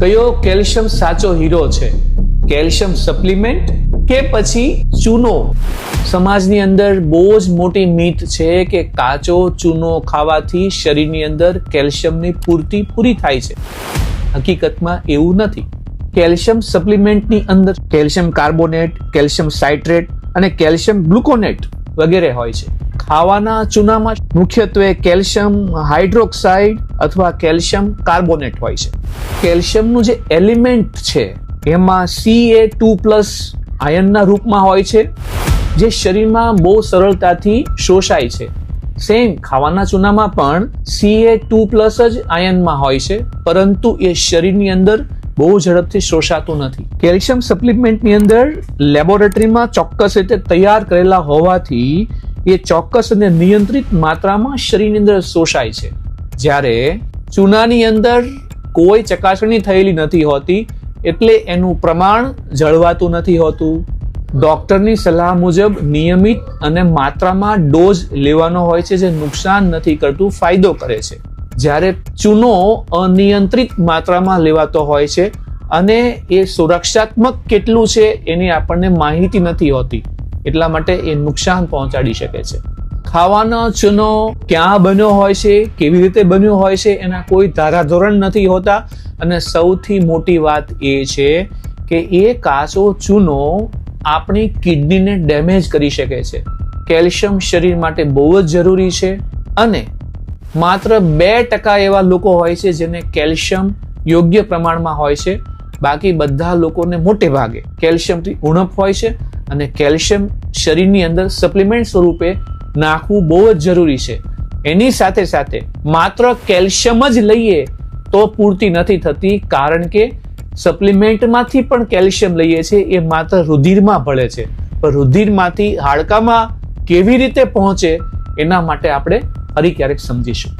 કયો કેલ્શિયમ સાચો હીરો છે? કેલ્શિયમ સપ્લિમેન્ટ કે પછી ચૂનો? સમાજની અંદર બહુ જ મોટી મીથ છે કે કાચો ચૂનો ખાવાથી શરીરની અંદર કેલ્શિયમની પૂર્તિ પૂરી થાય છે. હકીકતમાં એવું નથી. કેલ્શિયમ સપ્લિમેન્ટની અંદર કેલ્શિયમ કાર્બોનેટ, કેલ્શિયમ સાઇટ્રેટ અને કેલ્શિયમ ગ્લુકોનેટ વગેરે હોય છે. ખાવાના ચૂનામાં મુખ્યત્વે કેલ્શિયમ હાઇડ્રોક્સાઇડ અથવા કેલ્શિયમ કાર્બોનેટ હોય છે. કેલ્શિયમનું જે એલિમેન્ટ છે, એમાં સી એ ટુ પ્લસ આયનના રૂપમાં હોય છે, જે શરીરમાં બહુ સરળતાથી શોષાય છે. સેમ ખાવાના ચૂનામાં પણ સી એ ટુ પ્લસ જ આયનમાં હોય છે, પરંતુ એ શરીરની અંદર બહુ ઝડપથી શોષાતું નથી. કેલ્શિયમ સપ્લિમેન્ટની અંદર લેબોરેટરીમાં ચોક્કસ રીતે તૈયાર કરેલા હોવાથી એ ચોક્કસ અને નિયંત્રિત માત્રામાં શરીરની અંદર શોષાય છે. જ્યારે ચૂનાની અંદર કોઈ ચકાસણી થયેલી નથી હોતી, એટલે એનું પ્રમાણ જળવાતું નથી હોતું. ડોક્ટરની સલાહ મુજબ નિયમિત અને માત્રામાં ડોઝ લેવાનો હોય છે, જે નુકસાન નથી કરતું, ફાયદો કરે છે. જ્યારે ચૂનો અનિયંત્રિત માત્રામાં લેવાતો હોય છે અને એ સુરક્ષાત્મક કેટલું છે, એની આપણને માહિતી નથી હોતી. એટલા માટે એ નુકસાન પહોંચાડી શકે છે. ખાવાનો ચૂનો ક્યાં બન્યો હોય છે, કેવી રીતે બન્યો હોય છે, એના કોઈ ધારાધોરણ નથી હોતા. અને સૌથી મોટી વાત એ છે કે એ કાચો ચૂનો આપણી કિડનીને ડેમેજ કરી શકે છે. કેલ્શિયમ શરીર માટે બહુ જ જરૂરી છે અને માત્ર બે ટકા એવા લોકો હોય છે જેને કેલ્શિયમ યોગ્ય પ્રમાણમાં હોય છે. બાકી બધા લોકોને મોટે ભાગે કેલ્શિયમથી ઉણપ હોય છે અને કેલ્શિયમ શરીરની અંદર સપ્લિમેન્ટ સ્વરૂપે નાખવું બહુ જ જરૂરી છે. એની સાથે સાથે માત્ર કેલ્શિયમ જ લઈએ તો પૂરતી નથી થતી, કારણ કે સપ્લિમેન્ટમાંથી પણ કેલ્શિયમ લઈએ છીએ, એ માત્ર રુધિરમાં ભળે છે. પણ રુધિરમાંથી હાડકામાં કેવી રીતે પહોંચે એના માટે આપણે ફરી ક્યારેક સમજીશું.